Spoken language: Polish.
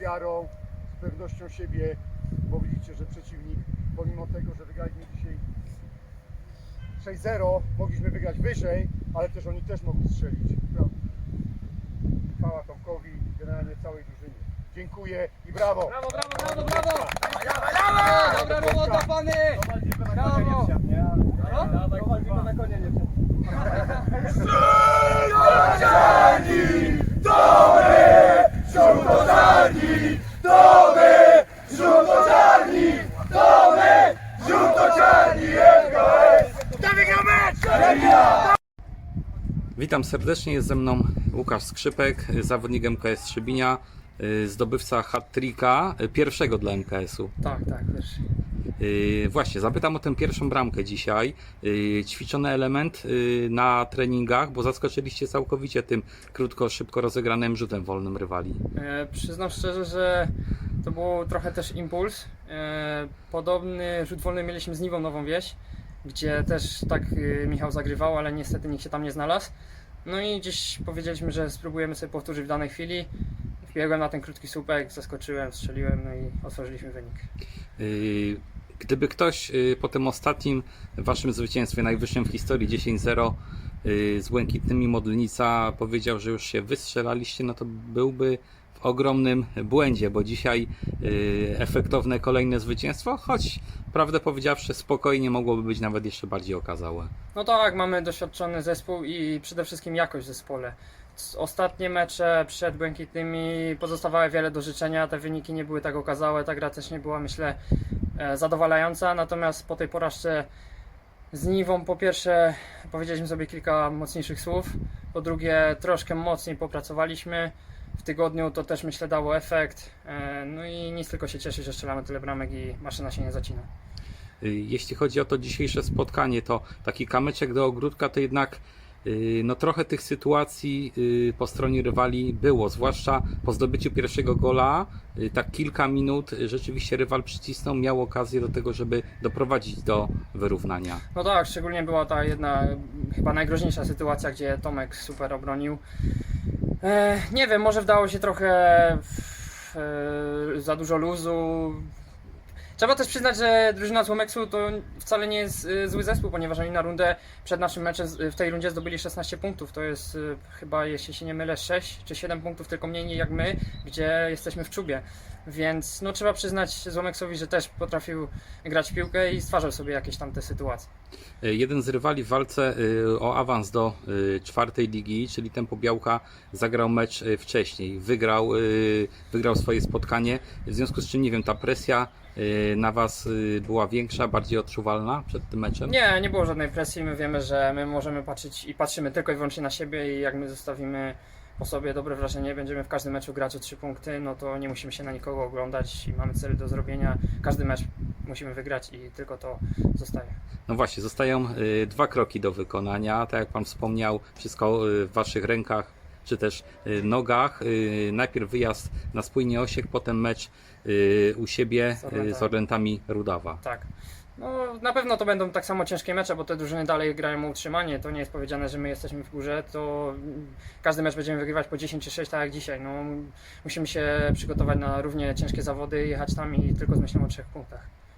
wiarą, z pewnością siebie, bo widzicie, że przeciwnik, pomimo tego, że wygraliśmy dzisiaj 6-0, mogliśmy wygrać wyżej, ale też oni też mogli strzelić. Prawda? Chwała Tomkowi, generalnie całej drużynie. Dziękuję i brawo! Brawo, brawo, brawo, brawo! Brawo! Dobra robota, pany! Brawo! Witam serdecznie, jest ze mną Łukasz Skrzypek, zawodnik MKS Trzebinia, y, zdobywca hat-tricka, y, pierwszego dla MKS-u. Tak, tak, wiesz. Y, Właśnie, zapytam o tę pierwszą bramkę dzisiaj. Y, Ćwiczony element y, na treningach, bo zaskoczyliście całkowicie tym krótko, szybko rozegranym rzutem wolnym rywali. E, przyznam szczerze, że to był trochę też impuls. E, podobny rzut wolny mieliśmy z Niwą Nową Wieś, gdzie też tak e, Michał zagrywał, ale niestety nikt się tam nie znalazł. No i gdzieś powiedzieliśmy, że spróbujemy sobie powtórzyć w danej chwili. Wbiegłem na ten krótki słupek, zaskoczyłem, strzeliłem, no i otworzyliśmy wynik. Y, Gdyby ktoś y, po tym ostatnim waszym zwycięstwie, najwyższym w historii 10-0 y, z Błękitnymi Modlnica powiedział, że już się wystrzelaliście, no to byłby w ogromnym błędzie, bo dzisiaj y, efektowne kolejne zwycięstwo, choć prawdę powiedziawszy spokojnie mogłoby być nawet jeszcze bardziej okazałe. No tak, mamy doświadczony zespół i przede wszystkim jakość w zespole. Ostatnie mecze przed Błękitnymi pozostawały wiele do życzenia, te wyniki nie były tak okazałe, ta gra też nie była myślę e, zadowalająca, natomiast po tej porażce z Niwą po pierwsze powiedzieliśmy sobie kilka mocniejszych słów, po drugie troszkę mocniej popracowaliśmy. W tygodniu, to też myślę dało efekt, e, no i nic tylko się cieszyć, że strzelamy tyle bramek i maszyna się nie zacina. Jeśli chodzi o to dzisiejsze spotkanie, to taki kamyczek do ogródka to jednak no trochę tych sytuacji y, po stronie rywali było, zwłaszcza po zdobyciu pierwszego gola, y, tak kilka minut y, rzeczywiście rywal przycisnął, miał okazję do tego, żeby doprowadzić do wyrównania. No tak, szczególnie była ta jedna, chyba najgroźniejsza sytuacja, gdzie Tomek super obronił. E, nie wiem, może wdało się trochę e, za dużo luzu. Trzeba też przyznać, że drużyna z Łomeksu to wcale nie jest e, zły zespół, ponieważ oni na rundę przed naszym meczem w tej rundzie zdobyli 16 punktów. To jest e, chyba, jeśli się nie mylę, 6 czy 7 punktów, tylko mniej jak my, gdzie jesteśmy w czubie. Więc no, trzeba przyznać Złomeksowi, że też potrafił grać w piłkę i stwarzał sobie jakieś tam te sytuacje. Y, Jeden z rywali w walce y, o awans do y, czwartej ligi, czyli Tempo Białka, zagrał mecz wcześniej, wygrał, wygrał swoje spotkanie, w związku z czym, nie wiem, ta presja na Was była większa, bardziej odczuwalna przed tym meczem? Nie, nie było żadnej presji. My wiemy, że my możemy patrzeć i patrzymy tylko i wyłącznie na siebie i jak my zostawimy po sobie dobre wrażenie, będziemy w każdym meczu grać o trzy punkty, no to nie musimy się na nikogo oglądać i mamy cel do zrobienia. Każdy mecz musimy wygrać i tylko to zostaje. No właśnie, zostają y, dwa kroki do wykonania. Tak jak Pan wspomniał, wszystko y, w Waszych rękach czy też y, nogach. Y, najpierw wyjazd na spójnie Osiek, potem mecz y, u siebie Z Orlętami. z Orlętami Rudawa. Tak. No, na pewno to będą tak samo ciężkie mecze, bo te drużyny dalej grają o utrzymanie. To nie jest powiedziane, że my jesteśmy w górze, to mm, każdy mecz będziemy wygrywać po 10 czy 6, tak jak dzisiaj. No, musimy się przygotować na równie ciężkie zawody, jechać tam i tylko z myślą o trzech punktach.